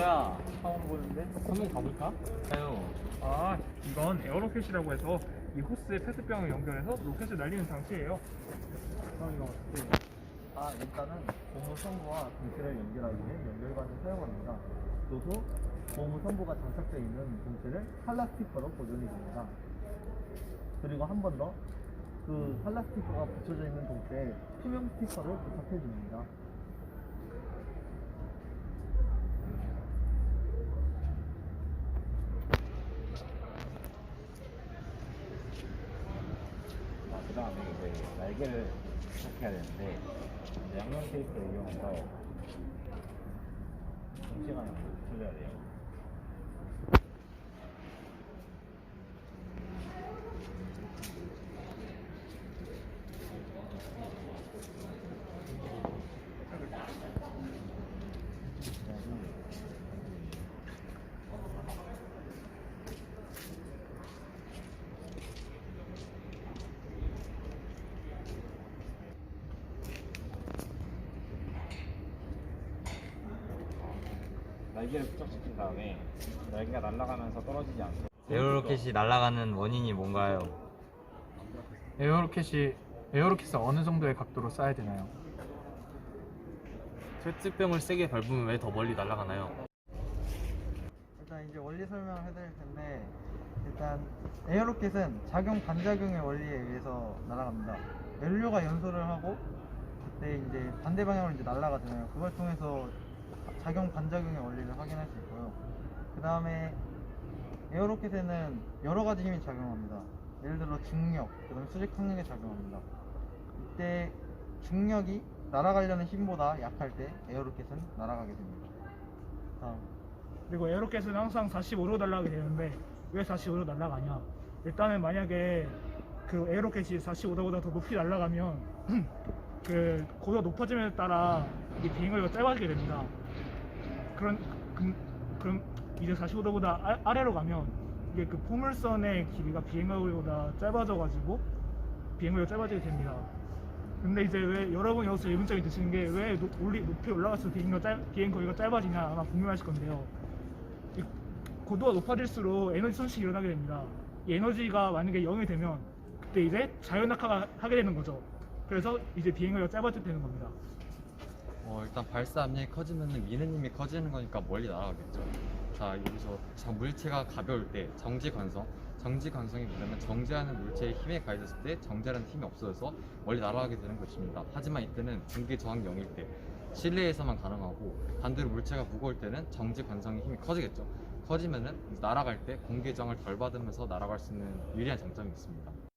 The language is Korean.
뭐야? 처음 보는데? 한번 가볼까? 아유. 아, 이건 에어로켓이라고 해서 이 호스에 페트병을 연결해서 로켓을 날리는 장치예요. 아, 이거 어떻게? 아, 일단은 고무 선부와 동체를 연결하기 위해 연결관을 사용합니다. 또도 고무 선부가 장착되어 있는 동체를 칼라 스티커로 보존해 줍니다. 그리고 한 번 더 그 칼라 스티커가 붙여져 있는 동체에 투명 스티커를 부착해 줍니다. 아, 그 다음에 날개를 부착해야 되는데 양면 테이프를 이용해서 동시간에 붙여줘야 돼요. 날개를 부착시킨 다음에 날개가 날아가면서 떨어지지 않게 에어로켓이 날아가는 원인이 뭔가요? 에어로켓이 에어로켓을 어느 정도의 각도로 쏴야 되나요? 페트병을 세게 밟으면 왜 더 멀리 날아가나요? 일단 이제 원리 설명을 해드릴 텐데 일단 에어로켓은 작용 반작용의 원리에 의해서 날아갑니다. 연료가 연소를 하고 그때 이제 반대 방향으로 이제 날아가잖아요. 그걸 통해서 작용 반작용의 원리를 확인할 수 있고요. 그 다음에 에어로켓에는 여러 가지 힘이 작용합니다. 예를 들어 중력, 그다음 수직 항력이 작용합니다. 이때 중력이 날아가려는 힘보다 약할 때 에어로켓은 날아가게 됩니다. 다음. 그리고 에어로켓은 항상 45로 날아가게 되는데 왜 45로 날아가냐? 일단은 만약에 그 에어로켓이 45도보다 더 높이 날아가면 그 고도 높아짐에 따라 이 비행거리가 짧아지게 됩니다. 그런 그, 그럼 이제 45도보다 아, 래로 가면 이게 그 포물선의 길이가 비행거리보다 짧아져가지고 비행거리가 짧아지게 됩니다. 근데 이제 왜 여러분 여기서 의문점이 드시는 게왜 높이 올라갈수록 비행거 짧, 비행 거리가 짧아지냐 아마 궁금하실 건데요. 이 고도가 높아질수록 에너지 손실이 일어나게 됩니다. 이 에너지가 만약에 0이 되면 그때 이제 자연낙하가 하게 되는 거죠. 그래서 이제 비행거리가 짧아지게 되는 겁니다. 어, 일단 발사 압력이 커지면 미는 힘이 커지는 거니까 멀리 날아가겠죠. 자, 여기서 자, 물체가 가벼울 때 정지 관성. 정지 관성이 뭐냐면 정지하는 물체의 힘에 가해졌을 때 정지하는 힘이 없어져서 멀리 날아가게 되는 것입니다. 하지만 이때는 공기 저항 0일 때 실내에서만 가능하고 반대로 물체가 무거울 때는 정지 관성의 힘이 커지겠죠. 커지면은 날아갈 때 공기 저항을 덜 받으면서 날아갈 수 있는 유리한 장점이 있습니다.